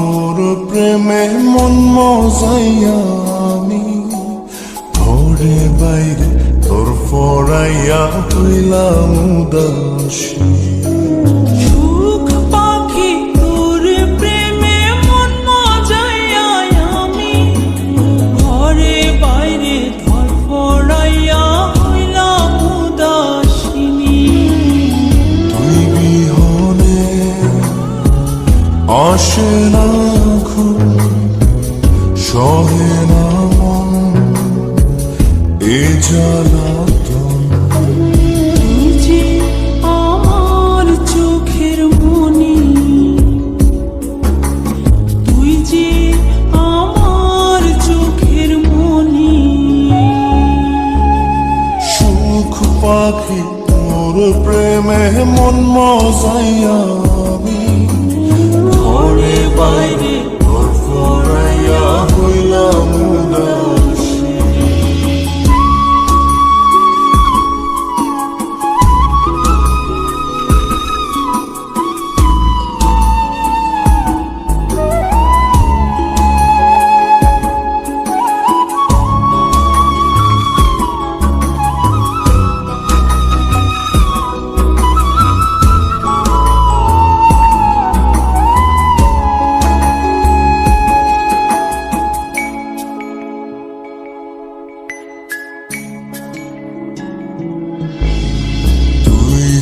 তোর প্রেমে মন মজাইয়া আমি ঘরে বাইরে তোর ফরাইয়া হইলাম উদাসী। আসে না ঘুম সহে না মন, এ যে আমার চোখের মনি যে আমার চোখের সুখ পাখি, তোর প্রেমে মন মজাইয়া আমি বাইরে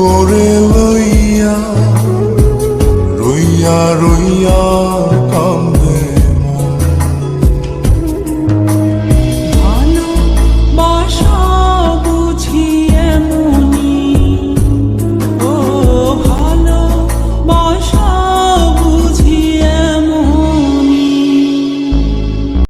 তোরে লইয়া রইয়া রইয়া